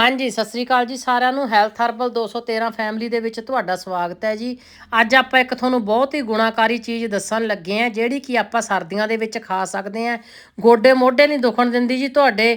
ਹਾਂਜੀ, ਸਤਿ ਸ੍ਰੀ ਅਕਾਲ ਜੀ ਸਾਰਿਆਂ ਨੂੰ। ਹੈਲਥ ਹਰਬਲ 213 ਫੈਮਿਲੀ ਦੇ ਵਿੱਚ ਤੁਹਾਡਾ ਸਵਾਗਤ ਹੈ ਜੀ। ਅੱਜ ਆਪਾਂ ਇੱਕ ਤੁਹਾਨੂੰ ਬਹੁਤ ਹੀ ਗੁਣਾਕਾਰੀ ਚੀਜ਼ ਦੱਸਣ ਲੱਗੇ ਆ ਜਿਹੜੀ ਕਿ ਆਪਾਂ ਸਰਦੀਆਂ ਦੇ ਵਿੱਚ ਖਾ ਸਕਦੇ ਆ ਗੋਡੇ ਮੋਢੇ ਨਹੀਂ ਦੁਖਣ ਦਿੰਦੀ ਜੀ ਤੁਹਾਡੇ।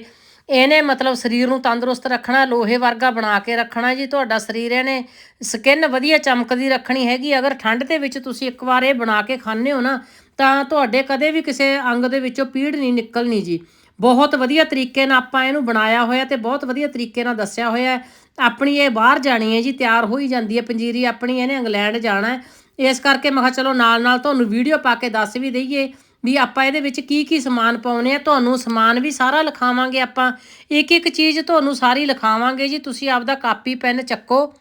ਇਹਨੇ ਮਤਲਬ ਸਰੀਰ ਨੂੰ ਤੰਦਰੁਸਤ ਰੱਖਣਾ, ਲੋਹੇ ਵਰਗਾ ਬਣਾ ਕੇ ਰੱਖਣਾ ਜੀ ਤੁਹਾਡਾ ਸਰੀਰ। ਇਹਨੇ ਸਕਿਨ ਵਧੀਆ ਚਮਕਦੀ ਰੱਖਣੀ ਹੈਗੀ। ਅਗਰ ਠੰਡ ਦੇ ਵਿੱਚ ਤੁਸੀਂ ਇੱਕ ਵਾਰ ਇਹ ਬਣਾ ਕੇ ਖਾਂਦੇ ਹੋ ਨਾ, ਤਾਂ ਤੁਹਾਡੇ ਕਦੇ ਵੀ ਕਿਸੇ ਅੰਗ ਦੇ ਵਿੱਚੋਂ ਪੀੜ ਨਹੀਂ ਨਿਕਲਣੀ ਜੀ। ਬਹੁਤ ਵਧੀਆ ਤਰੀਕੇ ਨਾਲ ਆਪਾਂ ਇਹਨੂੰ ਬਣਾਇਆ ਹੋਇਆ ਤੇ ਬਹੁਤ ਵਧੀਆ ਤਰੀਕੇ ਨਾਲ ਦੱਸਿਆ ਹੋਇਆ ਆਪਣੀ ਇਹ ਬਾਹਰ ਜਾਣੀ ਹੈ ਜੀ, ਤਿਆਰ ਹੋਈ ਜਾਂਦੀ ਹੈ ਪੰਜੀਰੀ, ਆਪਣੀ ਇਹਨੇ ਇੰਗਲੈਂਡ ਜਾਣਾ ਇਸ ਕਰਕੇ ਮੈਂ ਕਿਹਾ ਚਲੋ ਨਾਲ ਨਾਲ ਤੁਹਾਨੂੰ ਵੀਡੀਓ ਪਾ ਕੇ ਦੱਸ ਵੀ ਦਈਏ ਵੀ ਆਪਾਂ ਇਹਦੇ ਵਿੱਚ ਕੀ ਕੀ ਸਮਾਨ ਪਾਉਨੇ ਆ। ਤੁਹਾਨੂੰ ਸਮਾਨ ਵੀ ਸਾਰਾ ਲਿਖਾਵਾਂਗੇ ਆਪਾਂ। ਇੱਕ ਇੱਕ ਚੀਜ਼ ਤੁਹਾਨੂੰ ਸਾਰੀ ਲਿਖਾਵਾਂਗੇ ਜੀ। ਤੁਸੀਂ ਆਪਦਾ ਕਾਪੀ, ਪੈਨ ਚੱਕੋ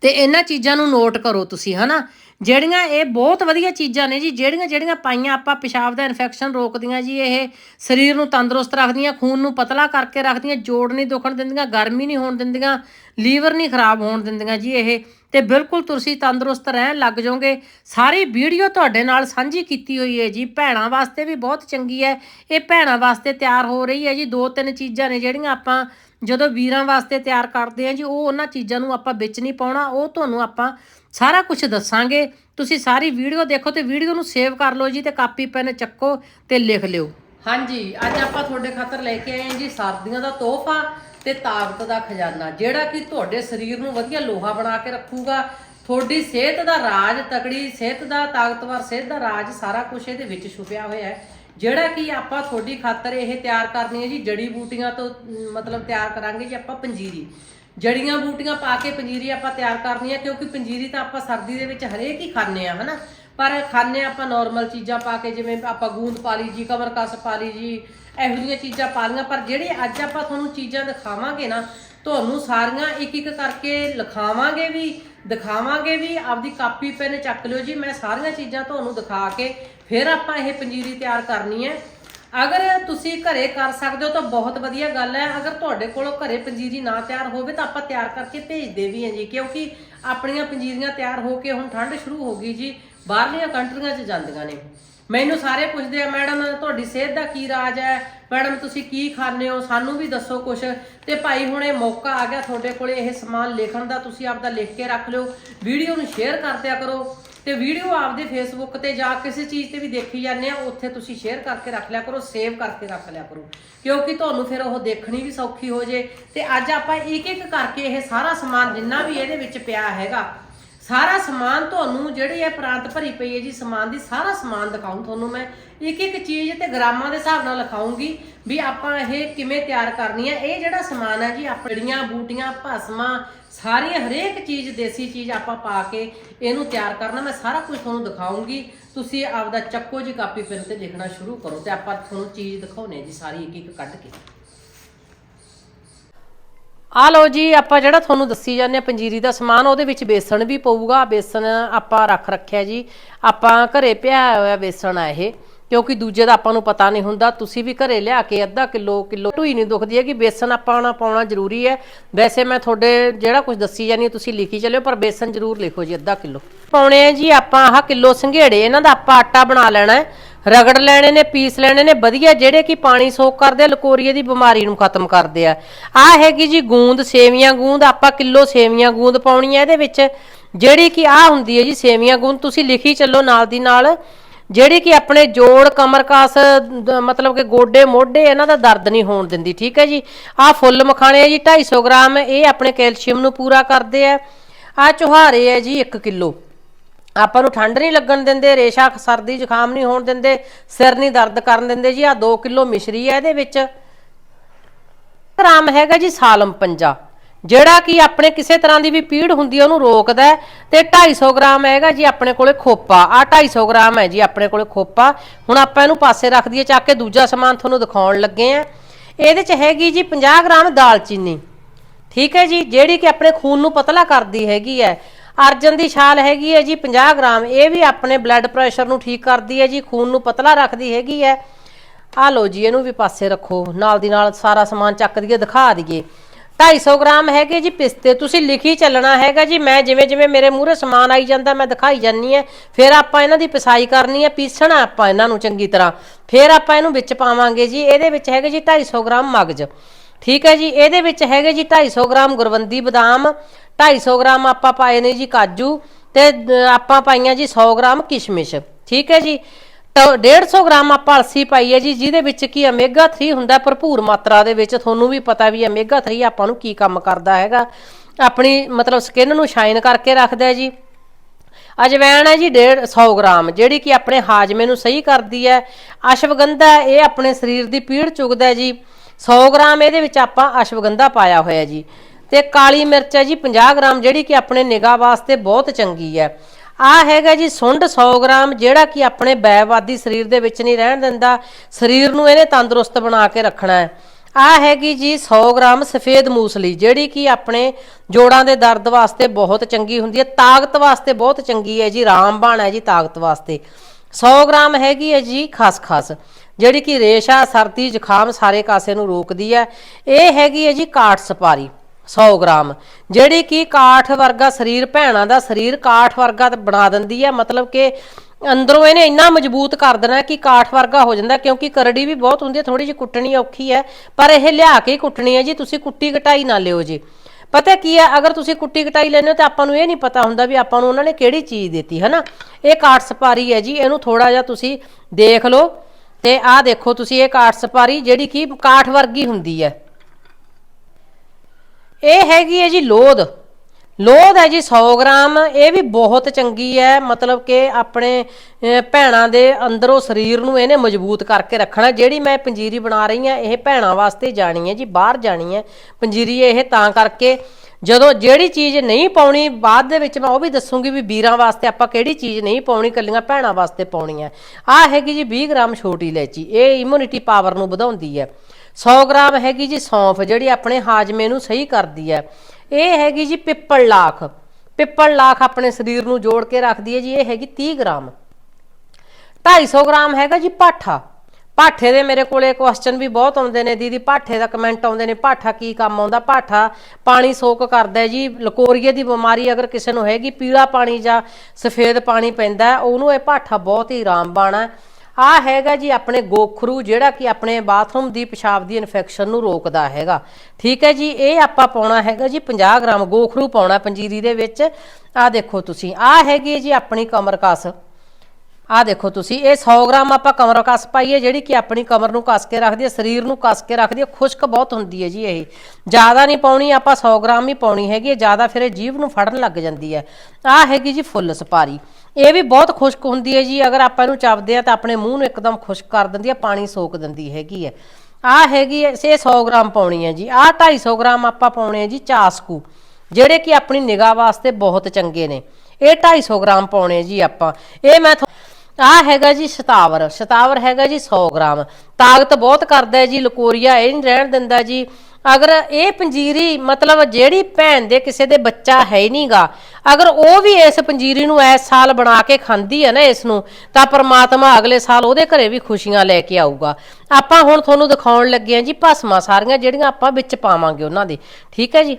ਤੇ ਇਹਨਾਂ ਚੀਜ਼ਾਂ ਨੂੰ ਨੋਟ ਕਰੋ ਤੁਸੀਂ, ਹਨਾ? ਜਿਹੜੀਆਂ ਇਹ ਬਹੁਤ ਵਧੀਆ ਚੀਜ਼ਾਂ ਨੇ ਜੀ, ਜਿਹੜੀਆਂ ਜਿਹੜੀਆਂ ਪਾਈਆਂ ਆਪਾਂ ਪਿਸ਼ਾਬ ਦਾ ਇਨਫੈਕਸ਼ਨ ਰੋਕਦੀਆਂ ਜੀ, ਇਹ ਸਰੀਰ ਨੂੰ ਤੰਦਰੁਸਤ ਰੱਖਦੀਆਂ, ਖੂਨ ਨੂੰ ਪਤਲਾ ਕਰਕੇ ਰੱਖਦੀਆਂ, ਜੋੜ ਨਹੀਂ ਦੁਖਣ ਦਿੰਦੀਆਂ, ਗਰਮੀ ਨਹੀਂ ਹੋਣ ਦਿੰਦੀਆਂ, ਲੀਵਰ ਨਹੀਂ ਖਰਾਬ ਹੋਣ ਦਿੰਦੀਆਂ ਜੀ ਇਹ। ਤੇ ਬਿਲਕੁਲ ਤੁਸੀਂ ਤੰਦਰੁਸਤ ਰਹਿਣ ਲੱਗ ਜਾਓਗੇ। ਸਾਰੀ ਵੀਡੀਓ ਤੁਹਾਡੇ ਨਾਲ ਸਾਂਝੀ ਕੀਤੀ ਹੋਈ ਹੈ ਜੀ। ਭੈਣਾਂ ਵਾਸਤੇ ਵੀ ਬਹੁਤ ਚੰਗੀ ਹੈ। ਇਹ ਭੈਣਾਂ ਵਾਸਤੇ ਤਿਆਰ ਹੋ ਰਹੀ ਹੈ ਜੀ। ਦੋ ਤਿੰਨ ਚੀਜ਼ਾਂ ਨੇ ਜਿਹੜੀਆਂ ਆਪਾਂ ਜਦੋਂ ਵੀਰਾਂ ਵਾਸਤੇ ਤਿਆਰ ਕਰਦੇ ਆ ਜੀ, ਉਹ ਉਹਨਾਂ ਚੀਜ਼ਾਂ ਨੂੰ ਆਪਾਂ ਵਿੱਚ ਨਹੀਂ ਪਾਉਣਾ, ਉਹ ਤੁਹਾਨੂੰ ਆਪਾਂ ਸਾਰਾ ਕੁਝ ਦੱਸਾਂਗੇ। ਤੁਸੀਂ ਸਾਰੀ ਵੀਡੀਓ ਦੇਖੋ ਤੇ ਵੀਡੀਓ ਨੂੰ ਸੇਵ ਕਰ ਲਓ ਜੀ ਤੇ ਕਾਪੀ, ਪੈਨ ਚੱਕੋ ਤੇ ਲਿਖ ਲਿਓ। ਹਾਂਜੀ, ਅੱਜ ਆਪਾਂ ਤੁਹਾਡੇ ਖਾਤਰ ਲੈ ਕੇ ਆਏ ਹਾਂ ਜੀ ਸਰਦੀਆਂ ਦਾ ਤੋਹਫਾ ਤੇ ਤਾਕਤ ਦਾ ਖਜ਼ਾਨਾ, ਜਿਹੜਾ ਕਿ ਤੁਹਾਡੇ ਸਰੀਰ ਨੂੰ ਵਧੀਆ ਲੋਹਾ ਬਣਾ ਕੇ ਰੱਖੂਗਾ। ਤੁਹਾਡੀ ਸਿਹਤ ਦਾ ਰਾਜ ਤਕੜੀ, ਸਿਹਤ ਦਾ ਤਾਕਤਵਰ, ਸਿਹਤ ਦਾ ਰਾਜ ਸਾਰਾ ਕੁਝ ਇਹਦੇ ਵਿੱਚ ਛੁਪਿਆ ਹੋਇਆ ਹੈ। ਜਿਹੜਾ ਕਿ ਆਪਾਂ ਤੁਹਾਡੀ ਖਾਤਰ ਇਹ ਤਿਆਰ ਕਰਨੀ ਹੈ ਜੀ, ਜੜੀ ਬੂਟੀਆਂ ਤੋਂ, ਮਤਲਬ ਤਿਆਰ ਕਰਾਂਗੇ ਜੀ ਆਪਾਂ ਪੰਜੀਰੀ। ਜੜੀਆਂ ਬੂਟੀਆਂ ਪਾ ਕੇ ਪੰਜੀਰੀ ਆਪਾਂ ਤਿਆਰ ਕਰਨੀ ਹੈ ਕਿਉਂਕਿ ਪੰਜੀਰੀ ਤਾਂ ਆਪਾਂ ਸਰਦੀ ਦੇ ਵਿੱਚ ਹਰੇਕ ਹੀ ਖਾਂਦੇ ਆ, ਹਨਾ? ਪਰ ਖਾਂਦੇ ਆਪਾਂ ਨਾਰਮਲ ਚੀਜ਼ਾਂ ਪਾ ਕੇ, ਜਿਵੇਂ ਆਪਾਂ ਗੂੰਦ ਪਾ ਲਈ ਜੀ, ਕਮਰਕਸ ਪਾ ਲਈ ਜੀ, ਇਹੋ ਜਿਹੀਆਂ ਚੀਜ਼ਾਂ ਪਾ ਲਈਆਂ। ਪਰ ਜਿਹੜੇ ਅੱਜ ਆਪਾਂ ਤੁਹਾਨੂੰ ਚੀਜ਼ਾਂ ਦਿਖਾਵਾਂਗੇ ਨਾ, ਤੁਹਾਨੂੰ ਸਾਰੀਆਂ ਇੱਕ ਇੱਕ ਕਰਕੇ ਲਿਖਾਵਾਂਗੇ ਵੀ, ਦਿਖਾਵਾਂਗੇ ਵੀ, ਆਪਦੀ ਕਾਪੀ, ਪੈਨ ਚੱਕ ਲਿਓ ਜੀ, ਮੈਂ ਸਾਰੀਆਂ ਚੀਜ਼ਾਂ ਤੁਹਾਨੂੰ ਦਿਖਾ ਕੇ ਫਿਰ ਆਪਾਂ ਇਹ ਪੰਜੀਰੀ ਤਿਆਰ ਕਰਨੀ ਹੈ। ਅਗਰ ਤੁਸੀਂ ਘਰੇ ਕਰ ਸਕਦੇ ਹੋ ਤਾਂ ਬਹੁਤ ਵਧੀਆ ਗੱਲ ਹੈ। ਅਗਰ ਤੁਹਾਡੇ ਕੋਲੋਂ ਘਰੇ ਪੰਜੀਰੀ ਨਾ ਤਿਆਰ ਹੋਵੇ ਤਾਂ ਆਪਾਂ ਤਿਆਰ ਕਰਕੇ ਭੇਜਦੇ ਵੀ ਹਾਂ ਜੀ, ਕਿਉਂਕਿ ਆਪਣੀਆਂ ਪੰਜੀਰੀਆਂ ਤਿਆਰ ਹੋ ਕੇ ਹੁਣ ਠੰਡ ਸ਼ੁਰੂ ਹੋ ਗਈ ਜੀ। ਬਾਹਰਲੀਆਂ ਕੰਟਰੀਆਂ 'ਚ ਜਾਂਦੀਆਂ ਨੇ। ਮੈਨੂੰ ਸਾਰੇ ਪੁੱਛਦੇ ਆ, ਮੈਡਮ, ਤੁਹਾਡੀ ਸਿਹਤ ਦਾ ਕੀ ਰਾਜ ਹੈ? ਮੈਡਮ, ਤੁਸੀਂ ਕੀ ਖਾਂਦੇ ਹੋ? ਸਾਨੂੰ ਵੀ ਦੱਸੋ ਕੁਝ ਤੇ ਭਾਈ ਹੁਣ ਇਹ ਮੌਕਾ ਆ ਗਿਆ ਤੁਹਾਡੇ ਕੋਲੇ, ਇਹ ਸਮਾਨ ਲਿਖਣ ਦਾ। ਤੁਸੀਂ ਆਪਦਾ ਲਿਖ ਕੇ ਰੱਖ ਲਿਓ। ਵੀਡੀਓ ਨੂੰ ਸ਼ੇਅਰ ਕਰ ਦਿਆ ਕਰੋ। ਤੇ ਵੀਡੀਓ ਆਪਦੇ ਫੇਸਬੁੱਕ ਤੇ ਜਾਂ ਕਿਸੇ ਚੀਜ਼ ਤੇ ਵੀ ਦੇਖੀ ਜਾਂਦੇ ਆ, ਉੱਥੇ ਤੁਸੀਂ ਸ਼ੇਅਰ ਕਰਕੇ ਰੱਖ ਲਿਆ ਕਰੋ ਸੇਵ ਕਰਕੇ ਰੱਖ ਲਿਆ ਕਰੋ। ਕਿਉਂਕਿ ਤੁਹਾਨੂੰ ਫਿਰ ਉਹ ਦੇਖਣੀ ਵੀ ਸੌਖੀ ਹੋ ਜੇ। ਤੇ ਅੱਜ ਆਪਾਂ ਇੱਕ ਇੱਕ ਕਰਕੇ ਇਹ ਸਾਰਾ ਸਮਾਨ ਜਿੰਨਾ ਵੀ ਇਹਦੇ ਵਿੱਚ ਪਿਆ ਹੈਗਾ ਸਾਰਾ ਸਮਾਨ ਤੁਹਾਨੂੰ ਜਿਹੜੀ ਇਹ ਪ੍ਰਾਂਤ ਭਰੀ ਪਈ ਹੈ ਜੀ, ਸਮਾਨ ਦੀ ਸਾਰਾ ਸਮਾਨ ਦਿਖਾਉਂ ਤੁਹਾਨੂੰ ਮੈਂ। ਇੱਕ ਇੱਕ ਚੀਜ਼ ਤੇ ਗ੍ਰਾਮਾਂ ਦੇ ਹਿਸਾਬ ਨਾਲ ਲਿਖਾਉਂਗੀ ਵੀ ਆਪਾਂ ਇਹ ਕਿਵੇਂ ਤਿਆਰ ਕਰਨੀ ਹੈ। ਇਹ ਜਿਹੜਾ ਸਮਾਨ ਹੈ ਜੀ ਆਪਣੀਆਂ ਬੂਟੀਆਂ, ਭਸਮਾਂ, ਸਾਰੀਆਂ ਹਰੇਕ ਚੀਜ਼, ਦੇਸੀ ਚੀਜ਼ ਆਪਾਂ ਪਾ ਕੇ ਇਹਨੂੰ ਤਿਆਰ ਕਰਨਾ। ਮੈਂ ਸਾਰਾ ਕੁਝ ਤੁਹਾਨੂੰ ਦਿਖਾਉਂਗੀ ਤੁਸੀਂ ਆਪਦਾ ਚੱਕੋ ਜੀ ਕਾਪੀ ਪੈਨ ਤੇ ਲਿਖਣਾ ਸ਼ੁਰੂ ਕਰੋ ਤੇ ਆਪਾਂ ਤੁਹਾਨੂੰ ਚੀਜ਼ ਦਿਖਾਉਨੇ ਜੀ, ਸਾਰੀ ਇੱਕ ਇੱਕ ਕੱਢ ਕੇ। ਆ ਲਓ ਜੀ, ਆਪਾਂ ਜਿਹੜਾ ਤੁਹਾਨੂੰ ਦੱਸੀ ਜਾਂਦੇ ਆ ਪੰਜੀਰੀ ਦਾ ਸਮਾਨ, ਉਹਦੇ ਵਿੱਚ ਬੇਸਣ ਵੀ ਪਊਗਾ। ਬੇਸਣ ਆਪਾਂ ਰੱਖ ਰੱਖਿਆ ਜੀ। ਆਪਾਂ ਘਰੇ ਪਿਆ ਹੋਇਆ ਬੇਸਣ ਆ ਇਹ। ਕਿਉਂਕਿ ਦੂਜੇ ਦਾ ਆਪਾਂ ਨੂੰ ਪਤਾ ਨਹੀਂ ਹੁੰਦਾ, ਤੁਸੀਂ ਵੀ ਘਰੇ ਲਿਆ ਕੇ ਅੱਧਾ ਕਿਲੋ ਕਿਲੋ ਢੂਈ ਨਹੀਂ ਦੁਖਦੀ ਹੈ ਕਿ ਬੇਸਣ ਆਪਾਂ ਨਾ ਪਾਉਣਾ ਜ਼ਰੂਰੀ ਹੈ। ਵੈਸੇ ਮੈਂ ਤੁਹਾਡੇ ਜਿਹੜਾ ਕੁਝ ਦੱਸੀ ਜਾਂਦੀ ਤੁਸੀਂ ਲਿਖੀ ਚੱਲਿਓ, ਪਰ ਬੇਸਣ ਜ਼ਰੂਰ ਲਿਖੋ ਜੀ, ਅੱਧਾ ਕਿਲੋ। ਪਾਉਣੇ ਆ ਜੀ ਆਪਾਂ ਆਹ ਕਿਲੋ ਸੰਘੇੜੇ, ਇਹਨਾਂ ਦਾ ਆਪਾਂ ਆਟਾ ਬਣਾ ਲੈਣਾ ਹੈ। ਰਗੜ ਲੈਣੇ ਨੇ, ਪੀਸ ਲੈਣੇ ਨੇ, ਵਧੀਆ ਜਿਹੜੇ ਕਿ ਪਾਣੀ ਸੋਕ ਕਰਦੇ ਆ, ਲਕੋਰੀਏ ਦੀ ਬਿਮਾਰੀ ਨੂੰ ਖਤਮ ਕਰਦੇ ਆ। ਆ ਹੈਗੀ ਜੀ ਗੂੰਦ, ਸੇਵੀਆਂ ਗੂੰਦ, ਆਪਾਂ ਕਿਲੋ ਸੇਵੀਆਂ ਗੂੰਦ ਪਾਉਣੀ ਆ ਇਹਦੇ ਵਿੱਚ। ਜਿਹੜੀ ਕਿ ਆ ਹੁੰਦੀ ਹੈ ਜੀ ਸੇਵੀਆਂ ਗੂੰਦ, ਤੁਸੀਂ ਲਿਖੀ ਚੱਲੋ ਨਾਲ ਦੀ ਨਾਲ। ਜਿਹੜੀ ਕਿ ਆਪਣੇ ਜੋੜ, ਕਮਰਕਾਸ, ਦ- ਮਤਲਬ ਕਿ ਗੋਡੇ, ਮੋਢੇ, ਇਹਨਾਂ ਦਾ ਦਰਦ ਨਹੀਂ ਹੋਣ ਦਿੰਦੀ, ਠੀਕ ਹੈ ਜੀ? ਆਹ ਫੁੱਲ ਮਖਾਣੇ ਹੈ ਜੀ 250 ਗ੍ਰਾਮ, ਇਹ ਆਪਣੇ ਕੈਲਸ਼ੀਅਮ ਨੂੰ ਪੂਰਾ ਕਰਦੇ ਆ। ਆ ਚੁਹਾਰੇ ਹੈ ਜੀ 1 ਕਿਲੋ। ਆਪਾਂ ਨੂੰ ਠੰਡ ਨਹੀਂ ਲੱਗਣ ਦਿੰਦੇ, ਰੇਸ਼ਾ, ਸਰਦੀ, ਜ਼ੁਕਾਮ ਨਹੀਂ ਹੋਣ ਦਿੰਦੇ, ਸਿਰ ਨਹੀਂ ਦਰਦ ਕਰਨ ਦਿੰਦੇ ਜੀ। ਆ 2 ਕਿਲੋ ਮਿਸ਼ਰੀ ਹੈ ਇਹਦੇ ਵਿੱਚ। ਗ੍ਰਾਮ ਹੈਗਾ ਜੀ, ਸਾਲਮ ਪੰਜਾ ਜਿਹੜਾ ਕਿ ਆਪਣੇ ਕਿਸੇ ਤਰ੍ਹਾਂ ਦੀ ਵੀ ਪੀੜ ਹੁੰਦੀ ਹੈ ਉਹਨੂੰ ਰੋਕਦਾ ਹੈ। ਤੇ 250 ਗ੍ਰਾਮ ਹੈਗਾ ਜੀ ਆਪਣੇ ਕੋਲੇ ਖੋਪਾ। ਆ 250 ਗ੍ਰਾਮ ਹੈ ਜੀ ਆਪਣੇ ਕੋਲੇ ਖੋਪਾ। ਹੁਣ ਆਪਾਂ ਇਹਨੂੰ ਪਾਸੇ ਰੱਖ ਦਈਏ, ਚੱਕ ਕੇ ਦੂਜਾ ਸਮਾਨ ਤੁਹਾਨੂੰ ਦਿਖਾਉਣ ਲੱਗੇ ਆ ਇਹਦੇ ਚ ਹੈਗੀ ਜੀ 50 ਗ੍ਰਾਮ ਦਾਲਚੀਨੀ ਠੀਕ ਹੈ ਜੀ, ਜਿਹੜੀ ਕਿ ਆਪਣੇ ਖੂਨ ਨੂੰ ਪਤਲਾ ਕਰਦੀ ਹੈਗੀ ਹੈ। ਅਰਜਨ ਦੀ ਛਾਲ ਹੈਗੀ ਹੈ ਜੀ 50 ਗ੍ਰਾਮ। ਇਹ ਵੀ ਆਪਣੇ ਬਲੱਡ ਪ੍ਰੈਸ਼ਰ ਨੂੰ ਠੀਕ ਕਰਦੀ ਹੈ ਜੀ, ਖੂਨ ਨੂੰ ਪਤਲਾ ਰੱਖਦੀ ਹੈਗੀ ਹੈ। ਆ ਲਓ ਜੀ, ਇਹਨੂੰ ਵੀ ਪਾਸੇ ਰੱਖੋ। ਨਾਲ ਦੀ ਨਾਲ ਸਾਰਾ ਸਮਾਨ ਚੱਕ ਦਈਏ, ਦਿਖਾ ਦਈਏ। 250 ਗ੍ਰਾਮ ਹੈਗੇ ਜੀ ਪਿਸਤੇ, ਤੁਸੀਂ ਲਿਖੀ ਚੱਲਣਾ ਹੈਗਾ ਜੀ। ਮੈਂ ਜਿਵੇਂ ਜਿਵੇਂ ਮੇਰੇ ਮੂਹਰੇ ਸਮਾਨ ਆਈ ਜਾਂਦਾ, ਮੈਂ ਦਿਖਾਈ ਜਾਨੀ ਹੈ। ਫਿਰ ਆਪਾਂ ਇਹਨਾਂ ਦੀ ਪਿਸਾਈ ਕਰਨੀ ਹੈ, ਪੀਸਣਾ ਆਪਾਂ ਇਹਨਾਂ ਨੂੰ ਚੰਗੀ ਤਰ੍ਹਾਂ। ਫਿਰ ਆਪਾਂ ਇਹਨੂੰ ਵਿੱਚ ਪਾਵਾਂਗੇ ਜੀ। ਇਹਦੇ ਵਿੱਚ ਹੈਗੇ ਜੀ 250 ਗ੍ਰਾਮ ਮਗਜ। ਠੀਕ ਹੈ ਜੀ? ਇਹਦੇ ਵਿੱਚ ਹੈਗੇ ਜੀ 250 ਗ੍ਰਾਮ ਗੁਰਵੰਦੀ ਬਦਾਮ। 250 ਗ੍ਰਾਮ ਆਪਾਂ ਪਾਏ ਨੇ ਜੀ ਕਾਜੂ। ਤੇ ਆਪਾਂ ਪਾਈਆਂ ਜੀ 100 ਗ੍ਰਾਮ ਕਿਸ਼ਮਿਸ਼। ਠੀਕ ਹੈ ਜੀ? ਤਾਂ 150 ਗ੍ਰਾਮ ਆਪਾਂ ਅਲਸੀ ਪਾਈ ਹੈ ਜੀ, ਜਿਹਦੇ ਵਿੱਚ ਕੀ ਓਮੇਗਾ 3 ਹੁੰਦਾ ਭਰਪੂਰ ਮਾਤਰਾ ਦੇ ਵਿੱਚ। ਤੁਹਾਨੂੰ ਵੀ ਪਤਾ ਵੀ ਓਮੇਗਾ 3 ਆਪਾਂ ਨੂੰ ਕੀ ਕੰਮ ਕਰਦਾ ਹੈਗਾ। ਆਪਣੀ ਮਤਲਬ ਸਕਿਨ ਨੂੰ ਸ਼ਾਈਨ ਕਰਕੇ ਰੱਖਦਾ ਹੈ ਜੀ। ਅਜਵੈਣ ਹੈ ਜੀ 150 ਗ੍ਰਾਮ, ਜਿਹੜੀ ਕਿ ਆਪਣੇ ਹਾਜਮੇ ਨੂੰ ਸਹੀ ਕਰਦੀ ਹੈ। ਅਸ਼ਵਗੰਧਾ, ਇਹ ਆਪਣੇ ਸਰੀਰ ਦੀ ਪੀੜ ਚੁਗਦਾ ਜੀ। 100 ਗ੍ਰਾਮ ਇਹਦੇ ਵਿੱਚ ਆਪਾਂ ਅਸ਼ਵਗੰਧਾ ਪਾਇਆ ਹੋਇਆ ਜੀ। ਤੇ ਕਾਲੀ ਮਿਰਚ ਹੈ ਜੀ 50 ਗ੍ਰਾਮ, ਜਿਹੜੀ ਕਿ ਆਪਣੇ ਨਿਗਾਹ ਵਾਸਤੇ ਬਹੁਤ ਚੰਗੀ ਹੈ। ਆ ਹੈਗਾ ਜੀ ਸੁੰਡ 100 ਗ੍ਰਾਮ, ਜਿਹੜਾ ਕਿ ਆਪਣੇ ਬੈਵਾਦੀ ਸਰੀਰ ਦੇ ਵਿੱਚ ਨਹੀਂ ਰਹਿਣ ਦਿੰਦਾ। ਸਰੀਰ ਨੂੰ ਇਹਨੇ ਤੰਦਰੁਸਤ ਬਣਾ ਕੇ ਰੱਖਣਾ ਹੈ। ਆ ਹੈਗੀ ਜੀ 100 ਗ੍ਰਾਮ ਸਫੇਦ ਮੂਸਲੀ, ਜਿਹੜੀ ਕਿ ਆਪਣੇ ਜੋੜਾਂ ਦੇ ਦਰਦ ਵਾਸਤੇ ਬਹੁਤ ਚੰਗੀ ਹੁੰਦੀ ਹੈ। ਤਾਕਤ ਵਾਸਤੇ ਬਹੁਤ ਚੰਗੀ ਹੈ ਜੀ ਰਾਮਬਾਣ ਹੈ ਜੀ ਤਾਕਤ ਵਾਸਤੇ। 100 ਗ੍ਰਾਮ ਹੈਗੀ ਹੈ ਜੀ ਖਸਖਸ, ਜਿਹੜੀ ਕਿ ਰੇਸ਼ਾ, ਸਰਦੀ, ਜ਼ੁਕਾਮ ਸਾਰੇ ਕਾਸੇ ਨੂੰ ਰੋਕਦੀ ਹੈ। ਇਹ ਹੈਗੀ ਹੈ ਜੀ ਕਾਠ ਸਪਾਰੀ। 100 ਗ੍ਰਾਮ। ਜਿਹੜੀ ਕਿ ਕਾਠ ਵਰਗਾ ਸਰੀਰ ਭੈਣਾਂ ਦਾ ਸਰੀਰ ਕਾਠ ਵਰਗਾ ਬਣਾ ਦਿੰਦੀ ਹੈ। ਮਤਲਬ ਕਿ ਅੰਦਰੋਂ ਇਹਨੇ ਇੰਨਾ ਮਜ਼ਬੂਤ ਕਰ ਦੇਣਾ ਕਿ ਕਾਠ ਵਰਗਾ ਹੋ ਜਾਂਦਾ ਕਿਉਂਕਿ ਕਰੜੀ ਵੀ ਬਹੁਤ ਹੁੰਦੀ ਹੈ ਥੋੜੀ ਜਿਹੀ ਕੁੱਟਣੀ ਔਖੀ ਹੈ। ਪਰ ਇਹ ਲਿਆ ਕੇ ਹੀ ਕੁੱਟਣੀ ਹੈ ਜੀ, ਤੁਸੀਂ ਕੁੱਟੀ ਕਟਾਈ ਨਾ ਲਿਓ ਜੀ। ਪਤਾ ਕੀ ਹੈ, ਅਗਰ ਤੁਸੀਂ ਕੁੱਟੀ ਕਟਾਈ ਲੈਂਦੇ ਹੋ ਤਾਂ ਆਪਾਂ ਨੂੰ ਇਹ ਨਹੀਂ ਪਤਾ ਹੁੰਦਾ ਵੀ ਆਪਾਂ ਨੂੰ ਉਹਨਾਂ ਨੇ ਕਿਹੜੀ ਚੀਜ਼ ਦਿੱਤੀ ਹੈ ਨਾ ਇਹ ਕਾਠ ਸਪਾਰੀ ਹੈ ਜੀ, ਇਹਨੂੰ ਥੋੜਾ ਜਿਹਾ ਤੁਸੀਂ ਦੇਖ ਲਓ। ਤੇ ਆਹ ਦੇਖੋ ਤੁਸੀਂ ਇਹ ਕਾਠ ਸਪਾਰੀ ਜਿਹੜੀ ਕਿ ਕਾਠ ਵਰਗੀ ਹੁੰਦੀ ਹੈ। ਇਹ ਹੈਗੀ ਹੈ ਜੀ ਲੋਧ। ਲੋਧ ਹੈ ਜੀ 100 ਗ੍ਰਾਮ। ਇਹ ਵੀ ਬਹੁਤ ਚੰਗੀ ਹੈ, ਮਤਲਬ ਕਿ ਆਪਣੇ ਭੈਣਾਂ ਦੇ ਅੰਦਰੋਂ ਸਰੀਰ ਨੂੰ ਇਹਨੇ ਮਜ਼ਬੂਤ ਕਰਕੇ ਰੱਖਣਾ। ਜਿਹੜੀ ਮੈਂ ਪੰਜੀਰੀ ਬਣਾ ਰਹੀ ਹਾਂ, ਇਹ ਭੈਣਾਂ ਵਾਸਤੇ ਜਾਣੀ ਹੈ ਜੀ, ਬਾਹਰ ਜਾਣੀ ਹੈ। ਪੰਜੀਰੀ ਇਹ ਤਾਂ ਕਰਕੇ ਜਦੋਂ ਜਿਹੜੀ ਚੀਜ਼ ਨਹੀਂ ਪਾਉਣੀ, ਬਾਅਦ ਦੇ ਵਿੱਚ ਮੈਂ ਉਹ ਵੀ ਦੱਸੂਗੀ ਵੀ ਵੀਰਾਂ ਵਾਸਤੇ ਆਪਾਂ ਕਿਹੜੀ ਚੀਜ਼ ਨਹੀਂ ਪਾਉਣੀ ਕੱਲੀਆਂ ਭੈਣਾਂ ਵਾਸਤੇ ਪਾਉਣੀ ਹੈ। ਆਹ ਹੈਗੀ ਜੀ 20 ਗ੍ਰਾਮ ਛੋਟੀ ਇਲਾਇਚੀ। ਇਹ ਇਮਿਊਨਿਟੀ ਪਾਵਰ ਨੂੰ ਵਧਾਉਂਦੀ ਹੈ। 100 ਗ੍ਰਾਮ ਹੈਗੀ ਜੀ ਸੌਂਫ, ਜਿਹੜੀ ਆਪਣੇ ਹਾਜਮੇ ਨੂੰ ਸਹੀ ਕਰਦੀ ਹੈ। ਇਹ ਹੈਗੀ ਜੀ ਪਿੱਪਲ ਲਾਖ। ਪਿੱਪਲ ਲਾਖ ਆਪਣੇ ਸਰੀਰ ਨੂੰ ਜੋੜ ਕੇ ਰੱਖਦੀ ਹੈ ਜੀ, ਇਹ ਹੈਗੀ 30 ਗ੍ਰਾਮ। 250 ਗ੍ਰਾਮ ਹੈਗਾ ਜੀ ਪਾਠਾ। ਪਾਠੇ ਦੇ ਮੇਰੇ ਕੋਲੇ ਕੁਐਸਚਨ ਵੀ ਬਹੁਤ ਆਉਂਦੇ ਨੇ ਦੀਦੀ। ਪਾਠੇ ਦਾ ਕਮੈਂਟ ਆਉਂਦੇ ਨੇ, ਪਾਠਾ ਕੀ ਕੰਮ ਆਉਂਦਾ? ਪਾਠਾ ਪਾਣੀ ਸੋਕ ਕਰਦਾ ਜੀ, ਲਕੋਰੀਏ ਦੀ ਬਿਮਾਰੀ ਅਗਰ ਕਿਸੇ ਨੂੰ ਹੈਗੀ, ਪੀਲਾ ਪਾਣੀ ਜਾਂ ਸਫੇਦ ਪਾਣੀ ਪੈਂਦਾ, ਉਹਨੂੰ ਇਹ ਪਾਠਾ ਬਹੁਤ ਹੀ ਆਰਾਮ ਹੈ। ਆ ਹੈਗਾ ਜੀ ਆਪਣੇ ਗੋਖਰੂ, ਜਿਹੜਾ ਕਿ ਆਪਣੇ ਬਾਥਰੂਮ ਦੀ ਪਿਸ਼ਾਬ ਦੀ ਇਨਫੈਕਸ਼ਨ ਨੂੰ ਰੋਕਦਾ ਹੈਗਾ। ਠੀਕ ਹੈ ਜੀ, ਇਹ ਆਪਾਂ ਪਾਉਣਾ ਹੈਗਾ ਜੀ 50 ਗ੍ਰਾਮ ਗੋਖਰੂ ਪਾਉਣਾ ਪੰਜੀਰੀ ਦੇ ਵਿੱਚ। ਆ ਦੇਖੋ ਤੁਸੀਂ ਆ ਹੈਗੀ ਹੈ ਜੀ ਆਪਣੀ ਕਮਰ ਕਸ। ਆ ਦੇਖੋ ਤੁਸੀਂ, ਇਹ 100 ਗ੍ਰਾਮ ਆਪਾਂ ਕਮਰ ਕਸ ਪਾਈਏ, ਜਿਹੜੀ ਕਿ ਆਪਣੀ ਕਮਰ ਨੂੰ ਕੱਸ ਕੇ ਰੱਖਦੀ ਹੈ, ਸਰੀਰ ਨੂੰ ਕੱਸ ਕੇ ਰੱਖਦੀ ਹੈ, ਖੁਸ਼ਕ ਬਹੁਤ ਹੁੰਦੀ ਹੈ ਜੀ ਇਹ। ਜ਼ਿਆਦਾ ਨਹੀਂ ਪਾਉਣੀ, ਆਪਾਂ 100 ਗ੍ਰਾਮ ਹੀ ਪਾਉਣੀ ਹੈਗੀ ਹੈ, ਜ਼ਿਆਦਾ ਫਿਰ ਇਹ ਜੀਭ ਨੂੰ ਫੜਨ ਲੱਗ ਜਾਂਦੀ ਹੈ। ਆ ਹੈਗੀ ਜੀ ਫੁੱਲ ਸਪਾਰੀ। ਇਹ ਵੀ ਬਹੁਤ ਖੁਸ਼ਕ ਹੁੰਦੀ ਹੈ ਜੀ, ਅਗਰ ਆਪਾਂ ਇਹਨੂੰ ਚੱਬਦੇ ਆ ਤਾਂ ਆਪਣੇ ਮੂੰਹ ਨੂੰ ਇੱਕਦਮ ਖੁਸ਼ਕ ਕਰ ਦਿੰਦੀ ਹੈ, ਪਾਣੀ ਸੋਕ ਦਿੰਦੀ ਹੈਗੀ ਹੈ। ਆ ਹੈਗੀ ਹੈ ਸੇ 100 ਗ੍ਰਾਮ ਪਾਉਣੀ ਹੈ ਜੀ। ਆ 250 ਗ੍ਰਾਮ ਆਪਾਂ ਪਾਉਣੇ ਆ ਜੀ ਚਾਸਕੂ ਜਿਹੜੇ ਕਿ ਆਪਣੀ ਨਿਗਾਹ ਵਾਸਤੇ ਬਹੁਤ ਚੰਗੇ ਨੇ। ਇਹ 250 ਗ੍ਰਾਮ ਪਾਉਣੇ ਜੀ ਆਪਾਂ। ਇਹ ਮੈਂ ਆ ਹੈਗਾ ਜੀ ਸ਼ਤਾਵਰ। ਸ਼ਤਾਵਰ ਹੈਗਾ ਜੀ 100 ਗ੍ਰਾਮ। ਤਾਕਤ ਬਹੁਤ ਕਰਦਾ ਹੈ ਜੀ, ਲਕੋਰੀਆ ਇਹ ਨਹੀਂ ਰਹਿਣ ਦਿੰਦਾ ਜੀ। ਅਗਰ ਇਹ ਪੰਜੀਰੀ ਮਤਲਬ ਜਿਹੜੀ ਭੈਣ ਦੇ ਕਿਸੇ ਦੇ ਬੱਚਾ ਹੈ ਹੀ ਨਹੀਂਗਾ, ਅਗਰ ਉਹ ਵੀ ਇਸ ਪੰਜੀਰੀ ਨੂੰ ਇਸ ਸਾਲ ਬਣਾ ਕੇ ਖਾਂਦੀ ਹੈ ਨਾ ਇਸ ਨੂੰ, ਤਾਂ ਪਰਮਾਤਮਾ ਅਗਲੇ ਸਾਲ ਉਹਦੇ ਘਰੇ ਵੀ ਖੁਸ਼ੀਆਂ ਲੈ ਕੇ ਆਊਗਾ। ਆਪਾਂ ਹੁਣ ਤੁਹਾਨੂੰ ਦਿਖਾਉਣ ਲੱਗੇ ਹਾਂ ਜੀ ਭਸਮਾਂ ਸਾਰੀਆਂ ਜਿਹੜੀਆਂ ਆਪਾਂ ਵਿੱਚ ਪਾਵਾਂਗੇ ਉਹਨਾਂ ਦੇ। ਠੀਕ ਹੈ ਜੀ?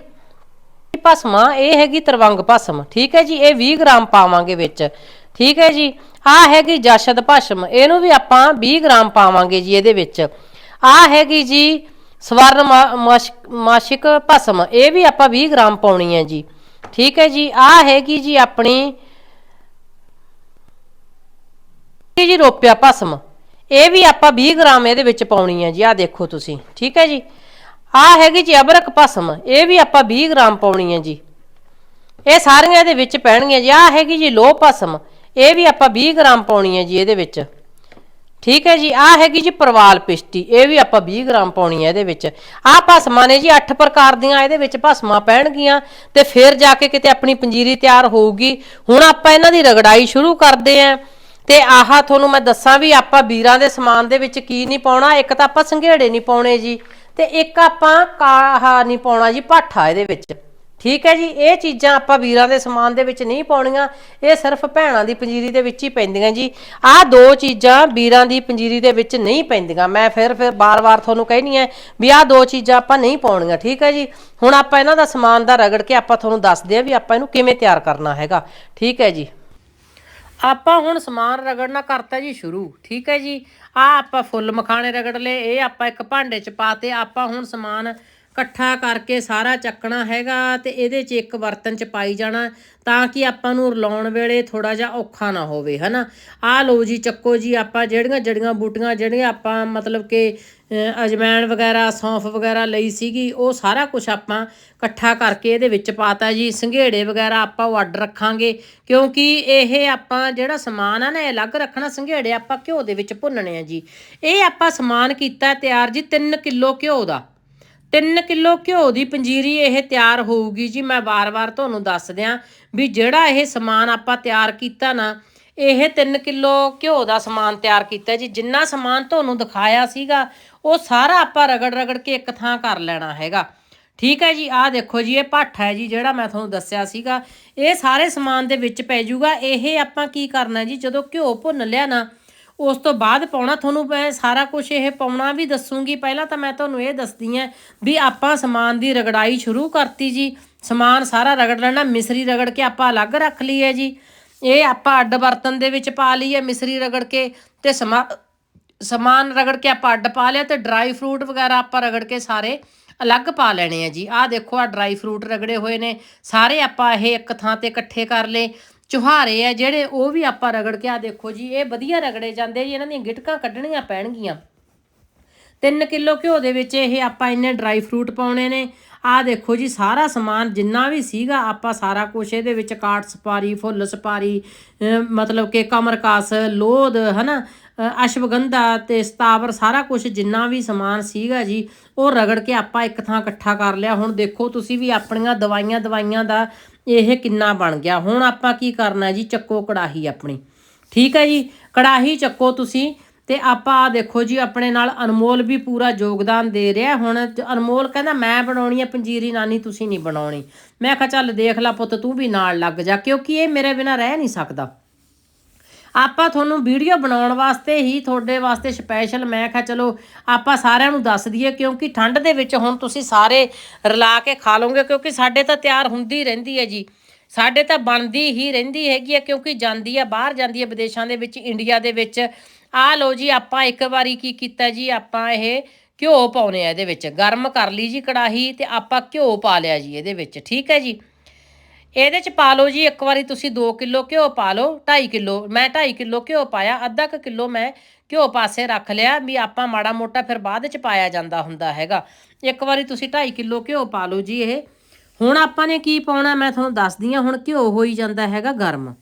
ਭਸਮਾਂ, ਇਹ ਹੈਗੀ ਤਰਵੰਗ ਭਸਮ। ਠੀਕ ਹੈ ਜੀ? ਇਹ 20 ਗ੍ਰਾਮ ਪਾਵਾਂਗੇ ਵਿੱਚ। ਠੀਕ ਹੈ ਜੀ? ਆ ਹੈਗੀ ਜਸ਼ਦ ਭਸਮ। ਇਹਨੂੰ ਵੀ ਆਪਾਂ 20 ਗ੍ਰਾਮ ਪਾਵਾਂਗੇ ਜੀ ਇਹਦੇ ਵਿੱਚ। ਆ ਹੈਗੀ ਜੀ ਸਵਰਨ ਮਾ- ਮਾਸ਼- ਮਾਸ਼ਿਕ ਭਸਮ, ਇਹ ਵੀ ਆਪਾਂ 20 ਗ੍ਰਾਮ ਪਾਉਣੀ ਹੈ ਜੀ। ਠੀਕ ਹੈ ਜੀ ਆ ਹੈਗੀ ਜੀ ਆਪਣੀ ਜੀ ਰੋਪਿਆ ਭਸਮ। ਇਹ ਵੀ ਆਪਾਂ 20 ਗ੍ਰਾਮ ਇਹਦੇ ਵਿੱਚ ਪਾਉਣੀ ਹੈ ਜੀ ਆ ਦੇਖੋ ਤੁਸੀਂ। ਠੀਕ ਹੈ ਜੀ ਆ ਹੈਗੀ ਜੀ ਅਬਰਕ ਭਸਮ, ਇਹ ਵੀ ਆਪਾਂ 20 ਗ੍ਰਾਮ ਪਾਉਣੀ ਹੈ ਜੀ। ਇਹ ਸਾਰੀਆਂ ਇਹਦੇ ਵਿੱਚ ਪੈਣਗੀਆਂ ਜੀ ਆ ਹੈਗੀ ਜੀ ਲੋਹ ਭਸਮ, ਇਹ ਵੀ ਆਪਾਂ 20 ਗ੍ਰਾਮ ਪਾਉਣੀ ਹੈ ਜੀ ਇਹਦੇ ਵਿੱਚ। ਠੀਕ ਹੈ ਜੀ ਆ ਹੈਗੀ ਜੀ ਪਰਵਾਲ ਪਿਸ਼ਟੀ ਇਹ ਵੀ ਆਪਾਂ 20 ਗ੍ਰਾਮ ਪਾਉਣੀ ਹੈ ਇਹਦੇ ਵਿੱਚ। ਆ ਭਸਮਾਂ ਨੇ ਜੀ 8 ਪ੍ਰਕਾਰ ਦੀਆਂ, ਇਹਦੇ ਵਿੱਚ ਭਸਮਾਂ ਪੈਣਗੀਆਂ ਤੇ ਫਿਰ ਜਾ ਕੇ ਕਿਤੇ ਆਪਣੀ ਪੰਜੀਰੀ ਤਿਆਰ ਹੋਊਗੀ। ਹੁਣ ਆਪਾਂ ਇਹਨਾਂ ਦੀ ਰਗੜਾਈ ਸ਼ੁਰੂ ਕਰਦੇ ਆਂ ਤੇ ਆਹ ਤੁਹਾਨੂੰ ਮੈਂ ਦੱਸਾਂ ਵੀ ਆਪਾਂ ਵੀਰਾਂ ਦੇ ਸਮਾਨ ਦੇ ਵਿੱਚ ਕੀ ਨਹੀਂ ਪਾਉਣਾ, ਇੱਕ ਤਾਂ ਆਪਾਂ ਸੰਘੇੜੇ ਨਹੀਂ ਪਾਉਣੇ ਜੀ ਤੇ ਇੱਕ ਆਪਾਂ ਕਾਹ ਨਹੀਂ ਪਾਉਣਾ ਜੀ ਪਾਠਾ ਇਹਦੇ ਵਿੱਚ। ਠੀਕ ਹੈ ਜੀ, ਇਹ ਚੀਜ਼ਾਂ ਆਪਾਂ ਵੀਰਾਂ ਦੇ ਸਮਾਨ ਦੇ ਵਿੱਚ ਨਹੀਂ ਪਾਉਣੀਆਂ, ਇਹ ਸਿਰਫ ਭੈਣਾਂ ਦੀ ਪੰਜੀਰੀ ਦੇ ਵਿੱਚ ਹੀ ਪੈਂਦੀਆਂ ਜੀ। ਆਹ ਦੋ ਚੀਜ਼ਾਂ ਵੀਰਾਂ ਦੀ ਪੰਜੀਰੀ ਦੇ ਵਿੱਚ ਨਹੀਂ ਪੈਂਦੀਆਂ, ਮੈਂ ਫਿਰ ਫਿਰ ਬਾਰ-ਬਾਰ ਤੁਹਾਨੂੰ ਕਹਿਣੀ ਹੈ ਵੀ ਆਹ ਦੋ ਚੀਜ਼ਾਂ ਆਪਾਂ ਨਹੀਂ ਪਾਉਣੀਆਂ, ਠੀਕ ਹੈ ਜੀ। ਹੁਣ ਆਪਾਂ ਇਹਨਾਂ ਦਾ ਸਮਾਨ ਦਾ ਰਗੜ ਕੇ ਆਪਾਂ ਤੁਹਾਨੂੰ ਦੱਸਦੇ ਆ ਵੀ ਆਪਾਂ ਇਹਨੂੰ ਕਿਵੇਂ ਤਿਆਰ ਕਰਨਾ ਹੈਗਾ, ਠੀਕ ਹੈ ਜੀ। ਆਪਾਂ ਹੁਣ ਸਮਾਨ ਰਗੜਨਾ ਕਰਤਾ ਜੀ ਸ਼ੁਰੂ, ਠੀਕ ਹੈ ਜੀ। ਆ ਆਪਾਂ ਫੁੱਲ ਮਖਾਣੇ ਰਗੜ ਲਏ, ਇਹ ਆਪਾਂ ਇੱਕ ਭਾਂਡੇ ਚ ਪਾਤੇ ਆਪਾਂ ਹੁਣ ਸਮਾਨ ਇਕੱਠਾ ਕਰਕੇ ਸਾਰਾ ਚੱਕਣਾ ਹੈਗਾ ਤੇ ਇਹਦੇ ਚ ਇੱਕ ਬਰਤਨ ਚ ਪਾਈ ਜਾਣਾ ਤਾਂ ਕਿ ਆਪਾਂ ਨੂੰ ਰਲਾਉਣ ਵੇਲੇ ਥੋੜਾ ਜਿਹਾ ਔਖਾ ਨਾ ਹੋਵੇ, ਹਨਾ? ਆ ਲਓ ਜੀ, ਚੱਕੋ ਜੀ ਆਪਾਂ ਜਿਹੜੀਆਂ ਜੜੀਆਂ ਬੂਟੀਆਂ ਜਿਹੜੀਆਂ ਆਪਾਂ ਮਤਲਬ ਕਿ ਅਜਮੈਣ ਵਗੈਰਾ, ਸੌਂਫ ਵਗੈਰਾ ਲਈ ਸੀਗੀ, ਉਹ ਸਾਰਾ ਕੁਝ ਆਪਾਂ ਇਕੱਠਾ ਕਰਕੇ ਇਹਦੇ ਵਿੱਚ ਪਾਤਾ ਜੀ। ਸੰਘੇੜੇ ਵਗੈਰਾ ਆਪਾਂ ਉਹ ਅੱਡ ਰੱਖਾਂਗੇ, ਕਿਉਂਕਿ ਇਹ ਆਪਾਂ ਜਿਹੜਾ ਸਮਾਨ ਆ ਨਾ, ਇਹ ਅਲੱਗ ਰੱਖਣਾ, ਸੰਘੇੜੇ ਆਪਾਂ ਘਿਓ ਦੇ ਵਿੱਚ ਭੁੰਨਣੇ ਆ ਜੀ। ਇਹ ਆਪਾਂ ਸਮਾਨ ਕੀਤਾ ਤਿਆਰ ਜੀ 3 ਕਿਲੋ ਘਿਓ ਦਾ। 3 ਕਿਲੋ ਘਿਓ ਦੀ ਪੰਜੀਰੀ ਇਹ ਤਿਆਰ ਹੋਊਗੀ ਜੀ, ਮੈਂ ਵਾਰ-ਵਾਰ ਤੁਹਾਨੂੰ ਦੱਸ ਦਿਆਂ ਵੀ ਜਿਹੜਾ ਇਹ ਸਮਾਨ ਆਪਾਂ ਤਿਆਰ ਕੀਤਾ ਨਾ, ਇਹ 3 ਕਿਲੋ ਘਿਓ ਦਾ ਸਮਾਨ ਤਿਆਰ ਕੀਤਾ ਜੀ, ਜਿੰਨਾ ਸਮਾਨ ਤੁਹਾਨੂੰ ਦਿਖਾਇਆ ਸੀਗਾ, ਉਹ ਸਾਰਾ ਆਪਾਂ ਰਗੜ-ਰਗੜ ਕੇ ਇੱਕ ਥਾਂ ਕਰ ਲੈਣਾ ਹੈਗਾ। ਠੀਕ ਹੈ ਜੀ, ਆਹ ਦੇਖੋ ਜੀ, ਇਹ ਭੱਠ ਹੈ ਜੀ, ਜਿਹੜਾ ਮੈਂ ਤੁਹਾਨੂੰ ਦੱਸਿਆ ਸੀਗਾ, ਇਹ ਸਾਰੇ ਸਮਾਨ ਦੇ ਵਿੱਚ ਪੈ ਜਾਊਗਾ ਇਹ ਆਪਾਂ ਕੀ ਕਰਨਾ ਜੀ, ਜਦੋਂ ਘਿਓ ਭੁੰਨ ਲਿਆ ਨਾ ਉਸ ਤੋਂ ਬਾਅਦ ਪਾਉਣਾ ਤੁਹਾਨੂੰ ਮੈਂ ਸਾਰਾ ਕੁਝ ਇਹ ਪਾਉਣਾ ਵੀ ਦੱਸੂਗੀ। ਪਹਿਲਾਂ ਤਾਂ ਮੈਂ ਤੁਹਾਨੂੰ ਇਹ ਦੱਸਦੀ ਆ ਵੀ ਆਪਾਂ ਸਮਾਨ ਦੀ ਰਗੜਾਈ ਸ਼ੁਰੂ ਕਰਤੀ ਜੀ। ਸਮਾਨ ਸਾਰਾ ਰਗੜ ਲੈਣਾ, ਮਿਸਰੀ ਰਗੜ ਕੇ ਆਪਾਂ ਅਲੱਗ ਰੱਖ ਲਈ ਹੈ ਜੀ। ਇਹ ਆਪਾਂ ਅੱਡ ਬਰਤਨ ਦੇ ਵਿੱਚ ਪਾ ਲਈ ਹੈ ਮਿਸਰੀ ਰਗੜ ਕੇ ਤੇ ਸਮਾ ਸਮਾਨ ਰਗੜ ਕੇ ਆਪਾਂ ਅੱਡ ਪਾ ਲਿਆ ਤੇ ਡਰਾਈ ਫਰੂਟ ਵਗੈਰਾ ਆਪਾਂ ਰਗੜ ਕੇ ਸਾਰੇ ਅਲੱਗ ਪਾ ਲੈਣੇ ਆ ਜੀ। ਆਹ ਦੇਖੋ ਆ ਡਰਾਈ ਫਰੂਟ ਰਗੜੇ ਹੋਏ ਨੇ। ਸਾਰੇ ਆਪਾਂ ਇਹ ਇੱਕ ਥਾਂ ਤੇ ਇਕੱਠੇ ਕਰ ਲਏ। ਚੁਹਾਰੇ ਆ ਜਿਹੜੇ ਉਹ ਵੀ ਆਪਾਂ ਰਗੜ ਕੇ ਆ ਦੇਖੋ ਜੀ, ਇਹ ਵਧੀਆ ਰਗੜੇ ਜਾਂਦੇ ਜੀ, ਇਹਨਾਂ ਦੀਆਂ ਗਿਟਕਾਂ ਕੱਢਣੀਆਂ ਪੈਣਗੀਆਂ। 3 ਕਿਲੋ ਘਿਓ ਦੇ ਵਿੱਚ ਇਹ ਆਪਾਂ ਇੰਨੇ ਡਰਾਈ ਫਰੂਟ ਪਾਉਣੇ ਨੇ। ਆਹ ਦੇਖੋ ਜੀ, ਸਾਰਾ ਸਮਾਨ ਜਿੰਨਾ ਵੀ ਸੀਗਾ, ਆਪਾਂ ਸਾਰਾ ਕੁਝ ਇਹਦੇ ਵਿੱਚ ਕਾਟ ਸਪਾਰੀ, ਫੁੱਲ ਸਪਾਰੀ ਮਤਲਬ ਕਿ ਕਮਰਕਾਸ, ਲੋਧ, ਹਨਾ, ਅਹ, ਅਸ਼ਵਗੰਧਾ ਤੇ ਸਤਾਵਰ, ਸਾਰਾ ਕੁਝ ਜਿੰਨਾ ਵੀ ਸਮਾਨ ਸੀਗਾ ਜੀ ਉਹ ਰਗੜ ਕੇ ਆਪਾਂ ਇੱਕ ਥਾਂ ਇਕੱਠਾ ਕਰ ਲਿਆ। ਹੁਣ ਦੇਖੋ ਤੁਸੀਂ ਵੀ ਆਪਣੀਆਂ ਦਵਾਈਆਂ ਦਵਾਈਆਂ ਦਾ ਇਹ ਕਿੰਨਾ ਬਣ ਗਿਆ। ਹੁਣ ਆਪਾਂ ਕੀ ਕਰਨਾ ਜੀ? ਚੱਕੋ ਕੜਾਹੀ ਆਪਣੀ। ਠੀਕ ਹੈ ਜੀ? ਕੜਾਹੀ ਚੱਕੋ ਤੁਸੀਂ ਤੇ ਆਪਾਂ ਆ ਦੇਖੋ ਜੀ, ਆਪਣੇ ਨਾਲ ਅਨਮੋਲ ਵੀ ਪੂਰਾ ਯੋਗਦਾਨ ਦੇ ਰਿਹਾ। ਹੁਣ ਅਨਮੋਲ ਕਹਿੰਦਾ, ਮੈਂ ਬਣਾਉਣੀ ਹੈ ਪੰਜੀਰੀ, ਨਾਨੀ ਤੁਸੀਂ ਨਹੀਂ ਬਣਾਉਣੀ। ਮੈਂ ਕਿਹਾ, ਚੱਲ ਦੇਖ ਲੈ ਪੁੱਤ, ਤੂੰ ਵੀ ਨਾਲ ਲੱਗ ਜਾ, ਕਿਉਂਕਿ ਇਹ ਮੇਰੇ ਬਿਨਾ ਰਹਿ ਨਹੀਂ ਸਕਦਾ। ਆਪਾਂ ਤੁਹਾਨੂੰ ਵੀਡੀਓ ਬਣਾਉਣ ਵਾਸਤੇ ਹੀ ਤੁਹਾਡੇ ਵਾਸਤੇ ਸਪੈਸ਼ਲ ਮੈਂ ਕਿਹਾ ਚਲੋ ਆਪਾਂ ਸਾਰਿਆਂ ਨੂੰ ਦੱਸ ਦਈਏ, ਕਿਉਂਕਿ ਠੰਡ ਦੇ ਵਿੱਚ ਹੁਣ ਤੁਸੀਂ ਸਾਰੇ ਰਲਾ ਕੇ ਖਾ ਲਓਗੇ, ਕਿਉਂਕਿ ਸਾਡੇ ਤਾਂ ਤਿਆਰ ਹੁੰਦੀ ਰਹਿੰਦੀ ਹੈ ਜੀ। ਸਾਡੇ ਤਾਂ ਬਣਦੀ ਹੀ ਰਹਿੰਦੀ ਹੈਗੀ ਹੈ, ਕਿਉਂਕਿ ਜਾਂਦੀ ਆ ਬਾਹਰ ਜਾਂਦੀ ਹੈ ਵਿਦੇਸ਼ਾਂ ਦੇ ਵਿੱਚ, ਇੰਡੀਆ ਦੇ ਵਿੱਚ। ਆ ਲਓ ਜੀ, ਆਪਾਂ ਇੱਕ ਵਾਰੀ ਕੀ ਕੀਤਾ ਜੀ, ਆਪਾਂ ਇਹ ਘਿਓ ਪਾਉਨੇ ਆ ਇਹਦੇ ਵਿੱਚ। ਗਰਮ ਕਰ ਲਈ ਜੀ ਕੜਾਹੀ ਤੇ ਆਪਾਂ ਘਿਓ ਪਾ ਲਿਆ ਜੀ ਇਹਦੇ ਵਿੱਚ, ਠੀਕ ਹੈ ਜੀ? ਇਹਦੇ ਚ ਪਾ ਲਓ ਜੀ ਇੱਕ ਵਾਰੀ ਤੁਸੀਂ 2 ਕਿਲੋ ਘਿਓ ਪਾ ਲਓ 2.5 ਕਿਲੋ, ਮੈਂ 2.5 ਕਿਲੋ ਘਿਓ ਪਾਇਆ, ਅੱਧਾ ਕੁ ਕਿਲੋ ਮੈਂ ਘਿਓ ਪਾਸੇ ਰੱਖ ਲਿਆ ਵੀ ਆਪਾਂ ਮਾੜਾ ਮੋਟਾ ਫਿਰ ਬਾਅਦ ਚ ਪਾਇਆ ਜਾਂਦਾ ਹੁੰਦਾ ਹੈਗਾ। ਇੱਕ ਵਾਰੀ ਤੁਸੀਂ 2.5 ਕਿਲੋ ਘਿਓ ਪਾ ਲਓ ਜੀ ਇਹ। ਹੁਣ ਆਪਾਂ ਨੇ ਕੀ ਪਾਉਣਾ ਮੈਂ ਤੁਹਾਨੂੰ ਦੱਸਦੀ ਹਾਂ, ਹੁਣ ਘਿਓ ਹੋਈ ਜਾਂਦਾ ਹੈਗਾ ਗਰਮ।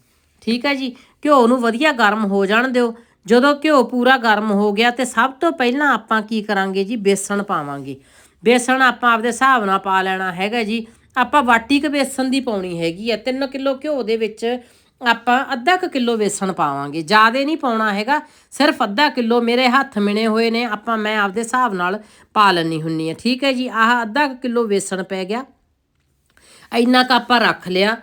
ਠੀਕ ਹੈ ਜੀ, ਘਿਓ ਨੂੰ ਵਧੀਆ ਗਰਮ ਹੋ ਜਾਣ ਦਿਓ। ਜਦੋਂ ਘਿਓ ਪੂਰਾ ਗਰਮ ਹੋ ਗਿਆ ਤੇ ਸਭ ਤੋਂ ਪਹਿਲਾਂ ਆਪਾਂ ਕੀ ਕਰਾਂਗੇ ਜੀ, ਬੇਸਣ ਪਾਵਾਂਗੇ। ਬੇਸਣ ਆਪਾਂ ਆਪਦੇ ਹਿਸਾਬ ਨਾਲ ਪਾ ਲੈਣਾ ਹੈਗਾ ਜੀ। ਆਪਾਂ ਵਾਟੀ ਕ ਬੇਸਣ ਦੀ ਪਾਉਣੀ ਹੈਗੀ ਆ 3 ਕਿਲੋ ਘਿਓ ਦੇ ਵਿੱਚ ਆਪਾਂ ਅੱਧਾ ਕੁ ਕਿਲੋ ਬੇਸਣ ਪਾਵਾਂਗੇ। ਜ਼ਿਆਦਾ ਨਹੀਂ ਪਾਉਣਾ ਹੈਗਾ, ਸਿਰਫ ਅੱਧਾ ਕਿਲੋ ਮੇਰੇ ਹੱਥ ਮਿਣੇ ਹੋਏ ਨੇ, ਆਪਾਂ ਮੈਂ ਆਪਦੇ ਹਿਸਾਬ ਨਾਲ ਪਾ ਲੈਣੀ ਹੁੰਨੀ ਹੈ। ਠੀਕ ਹੈ ਜੀ, ਆਹ ਅੱਧਾ ਕੁ ਕਿਲੋ ਬੇਸਣ ਪੈ ਗਿਆ। ਇੰਨਾ ਕੁ ਆਪਾਂ ਰੱਖ ਲਿਆ,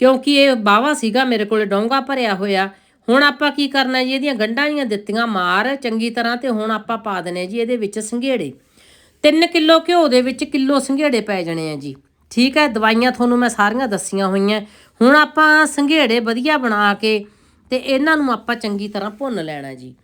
ਕਿਉਂਕਿ ਇਹ ਬਾਵਾ ਸੀਗਾ, ਮੇਰੇ ਕੋਲੇ ਡੋਂਗਾ ਭਰਿਆ ਹੋਇਆ। ਹੁਣ ਆਪਾਂ ਕੀ ਕਰਨਾ ਜੀ, ਇਹਦੀਆਂ ਗੰਢਾਂ ਜੀਆਂ ਦਿੱਤੀਆਂ ਮਾਰ ਚੰਗੀ ਤਰ੍ਹਾਂ ਤੇ ਹੁਣ ਆਪਾਂ ਪਾ ਦਨੇ ਜੀ ਇਹਦੇ ਵਿੱਚ ਸੰਘੇੜੇ। 3 ਕਿਲੋ ਘਿਓ ਦੇ ਵਿੱਚ ਕਿਲੋ ਸੰਘੇੜੇ ਪੈ ਜਾਣੇ ਆ ਜੀ। ਠੀਕ ਹੈ, ਦਵਾਈਆਂ ਤੁਹਾਨੂੰ ਮੈਂ ਸਾਰੀਆਂ ਦੱਸੀਆਂ ਹੋਈਆਂ। ਹੁਣ ਆਪਾਂ ਸੰਘੇੜੇ ਵਧੀਆ ਬਣਾ ਕੇ ਤੇ ਇਹਨਾਂ ਨੂੰ ਆਪਾਂ ਚੰਗੀ ਤਰ੍ਹਾਂ ਭੁੰਨ ਲੈਣਾ ਜੀ।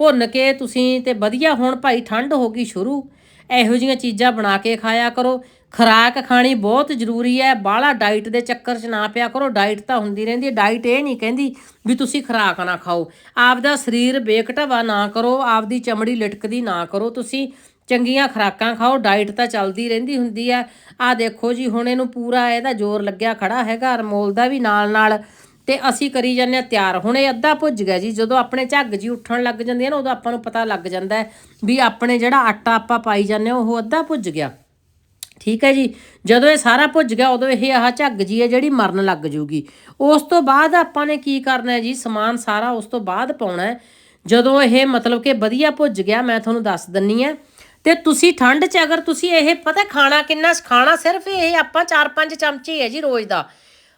ਭੁੰਨ ਕੇ ਤੁਸੀਂ ਤੇ ਵਧੀਆ ਹੁਣ ਭਾਈ ਠੰਡ ਹੋ ਗਈ ਸ਼ੁਰੂ। ਇਹੋ ਜਿਹੀਆਂ ਚੀਜ਼ਾਂ ਬਣਾ ਕੇ ਖਾਇਆ ਕਰੋ। ਖੁਰਾਕ ਖਾਣੀ ਬਹੁਤ ਜ਼ਰੂਰੀ ਹੈ। ਬਾਹਲਾ ਡਾਈਟ ਦੇ ਚੱਕਰ 'ਚ ਨਾ ਪਿਆ ਕਰੋ। ਡਾਈਟ ਤਾਂ ਹੁੰਦੀ ਰਹਿੰਦੀ ਹੈ। ਡਾਈਟ ਇਹ ਨਹੀਂ ਕਹਿੰਦੀ ਵੀ ਤੁਸੀਂ ਖੁਰਾਕ ਨਾ ਖਾਓ। ਆਪਦਾ ਸਰੀਰ ਬੇਕਟਵਾ ਨਾ ਕਰੋ। ਆਪਦੀ ਚਮੜੀ ਲਟਕਦੀ ਨਾ ਕਰੋ ਤੁਸੀਂ। ਚੰਗੀਆਂ ਖੁਰਾਕਾਂ ਖਾਓ ਡਾਈਟ ਤਾਂ ਚੱਲਦੀ ਰਹਿੰਦੀ ਹੁੰਦੀ ਆ ਆ ਦੇਖੋ ਜੀ ਹੁਣ ਇਹਨੂੰ ਪੂਰਾ ਇਹਦਾ ਜ਼ੋਰ ਲੱਗਿਆ ਖੜਾ ਹੈਗਾ ਅਰਮੋਲ ਦਾ ਵੀ ਨਾਲ ਨਾਲ। ਤੇ ਅਸੀਂ ਕਰੀ ਜਾਂਦੇ ਆ ਤਿਆਰ। ਹੁਣ ਇਹ ਅੱਧਾ ਭੁੱਜ ਗਿਆ ਜੀ ਜਦੋਂ ਆਪਣੇ ਝੱਗ ਜੀ ਉੱਠਣ ਲੱਗ ਜਾਂਦੀ ਹੈ ਨਾ ਉਦੋਂ ਆਪਾਂ ਨੂੰ ਪਤਾ ਲੱਗ ਜਾਂਦਾ ਵੀ ਆਪਣੇ ਜਿਹੜਾ ਆਟਾ ਆਪਾਂ ਪਾਈ ਜਾਂਦੇ ਹਾਂ, ਉਹ ਅੱਧਾ ਭੁੱਜ ਗਿਆ। ਠੀਕ ਹੈ ਜੀ ਜਦੋਂ ਇਹ ਸਾਰਾ ਭੁੱਜ ਗਿਆ ਉਦੋਂ ਇਹ ਆਹ ਝੱਗ ਜੀ ਹੈ ਜਿਹੜੀ ਮਰਨ ਲੱਗ ਜੂਗੀ। ਉਸ ਤੋਂ ਬਾਅਦ ਆਪਾਂ ਨੇ ਕੀ ਕਰਨਾ ਹੈ ਜੀ ਸਮਾਨ ਸਾਰਾ ਉਸ ਤੋਂ ਬਾਅਦ ਪਾਉਣਾ ਹੈ। ਜਦੋਂ ਇਹ ਮਤਲਬ ਕਿ ਵਧੀਆ ਭੁੱਜ ਗਿਆ ਮੈਂ ਤੁਹਾਨੂੰ ਦੱਸ ਦਿੰਨੀ ਆ ਤੇ ਤੁਸੀਂ ਠੰਡ 'ਚ ਅਗਰ ਤੁਸੀਂ ਇਹ ਪਤਾ ਖਾਣਾ ਕਿੰਨਾ ਖਾਣਾ ਸਿਰਫ ਇਹ ਆਪਾਂ 4-5 ਚਮਚੇ ਹੈ ਜੀ ਰੋਜ਼ ਦਾ।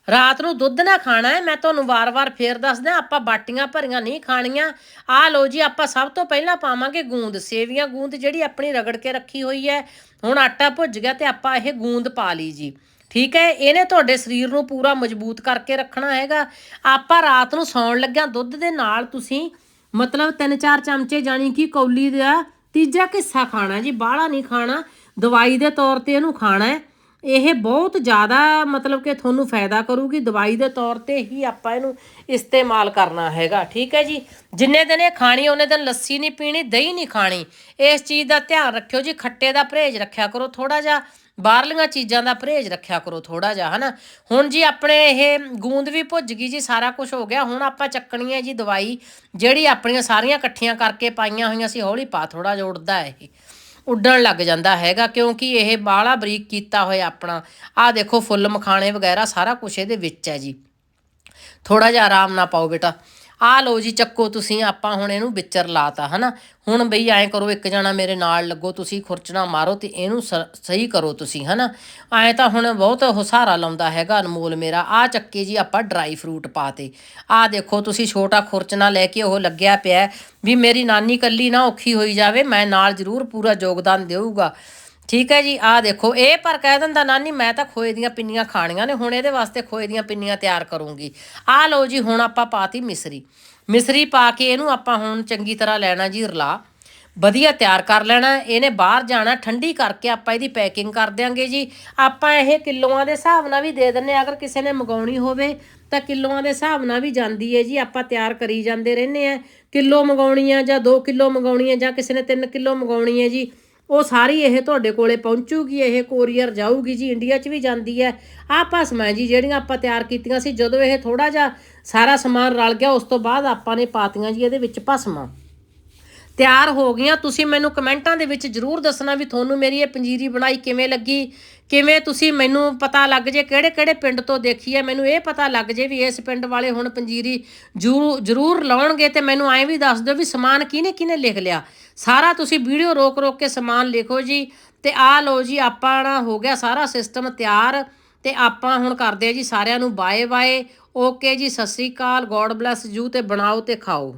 ਰਾਤ ਨੂੰ ਦੁੱਧ ਨਾ ਖਾਣਾ ਹੈ, ਮੈਂ ਤੁਹਾਨੂੰ ਵਾਰ-ਵਾਰ ਫੇਰ ਦੱਸਦਾ, ਆਪਾਂ ਬਾਟੀਆਂ ਭਰੀਆਂ ਨਹੀਂ ਖਾਣੀਆਂ। ਆਹ ਲਓ ਜੀ, ਆਪਾਂ ਸਭ ਤੋਂ ਪਹਿਲਾਂ ਪਾਵਾਂਗੇ ਗੂੰਦ, ਸੇਵੀਆਂ ਗੂੰਦ ਜਿਹੜੀ ਆਪਣੀ ਰਗੜ ਕੇ ਰੱਖੀ ਹੋਈ ਹੈ। ਹੁਣ ਆਟਾ ਭੁੱਜ ਗਿਆ ਤੇ ਆਪਾਂ ਇਹ ਗੂੰਦ ਪਾ ਲਈ ਜੀ। ਠੀਕ ਹੈ, ਇਹਨੇ ਤੁਹਾਡੇ ਸਰੀਰ ਨੂੰ ਪੂਰਾ ਮਜ਼ਬੂਤ ਕਰਕੇ ਰੱਖਣਾ ਹੈਗਾ। ਆਪਾਂ ਰਾਤ ਨੂੰ ਸੌਣ ਲੱਗਿਆਂ ਦੁੱਧ ਦੇ ਨਾਲ ਤੁਸੀਂ ਮਤਲਬ 3-4 ਚਮਚੇ ਜਾਣੀ ਕਿ ਕੌਲੀ ਦਾ ਤੀਜਾ ਕਿੱਸਾ ਖਾਣਾ ਜੀ, ਬਾਹਲਾ ਨਹੀਂ ਖਾਣਾ। ਦਵਾਈ ਦੇ ਤੌਰ ਤੇ ਇਹਨੂੰ ਖਾਣਾ ਹੈ। ਇਹ ਬਹੁਤ ਜ਼ਿਆਦਾ ਮਤਲਬ ਕਿ ਤੁਹਾਨੂੰ ਫਾਇਦਾ ਕਰੂਗੀ। ਦਵਾਈ ਦੇ ਤੌਰ ਤੇ ਹੀ ਆਪਾਂ ਇਹਨੂੰ ਇਸਤੇਮਾਲ ਕਰਨਾ ਹੈਗਾ, ਠੀਕ ਹੈ ਜੀ? ਜਿੰਨੇ ਦਿਨ ਇਹ ਖਾਣੀ, ਉਹਨੇ ਦਿਨ ਲੱਸੀ ਨਹੀਂ ਪੀਣੀ, ਦਹੀਂ ਨਹੀਂ ਖਾਣੀ। ਇਸ ਚੀਜ਼ ਦਾ ਧਿਆਨ ਰੱਖਿਓ ਜੀ। ਖੱਟੇ ਦਾ ਪਰਹੇਜ਼ ਰੱਖਿਆ ਕਰੋ ਥੋੜਾ ਜਿਹਾ। ਬਾਹਰਲੀਆਂ ਚੀਜ਼ਾਂ ਦਾ ਪਰਹੇਜ਼ ਰੱਖਿਆ ਕਰੋ ਥੋੜਾ ਜਿਹਾ, ਹਨਾ? ਹੁਣ ਜੀ ਆਪਣੇ ਇਹ ਗੂੰਦ ਵੀ ਭੁੱਜ ਗਈ ਜੀ, ਸਾਰਾ ਕੁਝ ਹੋ ਗਿਆ। ਹੁਣ ਆਪਾਂ ਚੱਕਣੀ ਹੈ ਜੀ ਦਵਾਈ, ਜਿਹੜੀ ਆਪਣੀਆਂ ਸਾਰੀਆਂ ਇਕੱਠੀਆਂ ਕਰਕੇ ਪਾਈਆਂ ਹੋਈਆਂ ਸੀ, ਹੌਲੀ ਪਾ ਥੋੜਾ ਜਿਹਾ ਉੱਡਦਾ ਇਹ। ਉੱਡਣ ਲੱਗ ਜਾਂਦਾ ਹੈਗਾ, ਕਿਉਂਕਿ ਇਹ ਬਾਹਲਾ ਬਰੀਕ ਕੀਤਾ ਹੋਇਆ ਆਪਣਾ। ਆਹ ਦੇਖੋ ਫੁੱਲ ਮਖਾਣੇ ਵਗੈਰਾ ਸਾਰਾ ਕੁਝ ਇਹਦੇ ਵਿੱਚ ਹੈ ਜੀ। ਥੋੜਾ ਜਿਹਾ ਆਰਾਮ ਨਾਲ ਪਾਓ ਬੇਟਾ। ਆ ਲਓ ਜੀ, ਚੱਕੋ ਤੁਸੀਂ, ਆਪਾਂ ਹੁਣ ਇਹਨੂੰ ਵਿਚਰ ਲਾਤਾ, ਹਨਾ? ਹੁਣ ਬਈ ਐਂ ਕਰੋ, ਇੱਕ ਜਣਾ ਮੇਰੇ ਨਾਲ ਲੱਗੋ, ਤੁਸੀਂ ਖੁਰਚਣਾ ਮਾਰੋ ਤੇ ਇਹਨੂੰ ਸ- ਸਹੀ ਕਰੋ ਤੁਸੀਂ, ਹਨਾ? ਐਂ ਤਾਂ ਹੁਣ ਬਹੁਤ ਹੁਸਾਰਾ ਲਾਉਂਦਾ ਹੈਗਾ ਅਨਮੋਲ ਮੇਰਾ। ਆ ਚੱਕੇ ਜੀ, ਆਪਾਂ ਡਰਾਈ ਫਰੂਟ ਪਾਤੇ। ਆ ਦੇਖੋ, ਤੁਸੀਂ ਛੋਟਾ ਖੁਰਚਣਾ ਲੈ ਕੇ ਉਹ ਲੱਗਿਆ ਪਿਆ ਵੀ ਮੇਰੀ ਨਾਨੀ ਕੱਲੀ ਨਾ ਔਖੀ ਹੋਈ ਜਾਵੇ, ਮੈਂ ਨਾਲ ਜ਼ਰੂਰ ਪੂਰਾ ਯੋਗਦਾਨ ਦੇਊਗਾ। ਠੀਕ ਹੈ ਜੀ, ਆਹ ਦੇਖੋ, ਇਹ ਪਰ ਕਹਿ ਦਿੰਦਾ ਨਾਨੀ, ਮੈਂ ਤਾਂ ਖੋਏ ਦੀਆਂ ਪਿੰਨੀਆਂ ਖਾਣੀਆਂ ਨੇ, ਹੁਣ ਇਹਦੇ ਵਾਸਤੇ ਖੋਏ ਦੀਆਂ ਪਿੰਨੀਆਂ ਤਿਆਰ ਕਰੂੰਗੀ। ਆਹ ਲਓ ਜੀ, ਹੁਣ ਆਪਾਂ ਪਾਤੀ ਮਿਸਰੀ। ਮਿਸਰੀ ਪਾ ਕੇ ਇਹਨੂੰ ਆਪਾਂ ਹੁਣ ਚੰਗੀ ਤਰ੍ਹਾਂ ਲੈਣਾ ਜੀ, ਰਲਾ। ਵਧੀਆ ਤਿਆਰ ਕਰ ਲੈਣਾ, ਇਹਨੇ ਬਾਹਰ ਜਾਣਾ, ਠੰਡੀ ਕਰਕੇ ਆਪਾਂ ਇਹਦੀ ਪੈਕਿੰਗ ਕਰ ਦਿਆਂਗੇ ਜੀ। ਆਪਾਂ ਇਹ ਕਿਲੋਆਂ ਦੇ ਹਿਸਾਬ ਨਾਲ ਵੀ ਦੇ ਦਿੰਨੇ ਆ ਅਗਰ ਕਿਸੇ ਨੇ ਮੰਗਾਉਣੀ ਹੋਵੇ, ਤਾਂ ਕਿਲੋਆਂ ਦੇ ਹਿਸਾਬ ਨਾਲ ਵੀ ਜਾਂਦੀ ਹੈ ਜੀ, ਆਪਾਂ ਤਿਆਰ ਕਰੀ ਜਾਂਦੇ ਰਹਿੰਦੇ ਆ ਕਿਲੋ ਮੰਗਾਉਣੀ ਆ ਜਾਂ 2 ਕਿਲੋ ਮੰਗਾਉਣੀ ਆ ਜਾਂ ਕਿਸੇ ਨੇ 3 ਕਿਲੋ ਮੰਗਾਉਣੀ ਹੈ ਜੀ ਉਹ ਸਾਰੀ ਇਹ ਤੁਹਾਡੇ ਕੋਲੇ ਪਹੁੰਚੂਗੀ, ਇਹ ਕੋਰੀਅਰ ਜਾਊਗੀ ਜੀ ਇੰਡੀਆ 'ਚ ਵੀ ਜਾਂਦੀ ਹੈ। ਆਹ ਭਸਮਾਂ ਜੀ ਜਿਹੜੀਆਂ ਆਪਾਂ ਤਿਆਰ ਕੀਤੀਆਂ ਸੀ, ਜਦੋਂ ਇਹ ਥੋੜਾ ਜਿਹਾ ਸਾਰਾ ਸਮਾਨ ਰਲ ਗਿਆ, ਉਸ ਤੋਂ ਬਾਅਦ ਆਪਾਂ ਨੇ ਪਾਤੀਆਂ ਜੀ ਇਹਦੇ ਵਿੱਚ ਭਸਮਾਂ। ਤਿਆਰ ਹੋ ਗਈਆਂ, ਤੁਸੀਂ ਮੈਨੂੰ ਕਮੈਂਟਾਂ ਦੇ ਵਿੱਚ ਜਰੂਰ ਦੱਸਣਾ ਵੀ ਤੁਹਾਨੂੰ ਮੇਰੀ ਇਹ ਪੰਜੀਰੀ ਬਣਾਈ ਕਿਵੇਂ ਲੱਗੀ, ਕਿਵੇਂ ਤੁਸੀਂ ਮੈਨੂੰ ਪਤਾ ਲੱਗ ਜੇ, ਕਿਹੜੇ ਕਿਹੜੇ ਪਿੰਡ ਤੋਂ ਦੇਖੀ ਹੈ, ਮੈਨੂੰ ਇਹ ਪਤਾ ਲੱਗ ਜੇ ਵੀ ਇਸ ਪਿੰਡ ਵਾਲੇ ਹੁਣ ਪੰਜੀਰੀ ਜਰੂਰ ਜਰੂਰ ਲਾਉਣਗੇ ਤੇ ਮੈਨੂੰ ਐਂ ਵੀ ਦੱਸ ਦਿਓ ਵੀ ਸਮਾਨ ਕਿਹਨੇ ਕਿਹਨੇ ਲਿਖ ਲਿਆ। ਸਾਰਾ ਤੁਸੀਂ ਵੀਡੀਓ ਰੋਕ ਰੋਕ ਕੇ ਸਮਾਨ ਲਿਖੋ ਜੀ, ਤੇ ਆ ਲਓ ਜੀ ਆਪਣਾ ਹੋ ਗਿਆ ਸਾਰਾ ਸਿਸਟਮ ਤਿਆਰ, ਤੇ ਆਪਾਂ ਹੁਣ ਕਰਦੇ ਆ ਜੀ ਸਾਰਿਆਂ ਨੂੰ ਬਾਏ ਬਾਏ ਓਕੇ ਜੀ, ਸਤਿ ਸ੍ਰੀ ਅਕਾਲ, ਗੋਡ ਬlesਸ ਯੂ ਤੇ ਬਣਾਓ ਤੇ ਖਾਓ।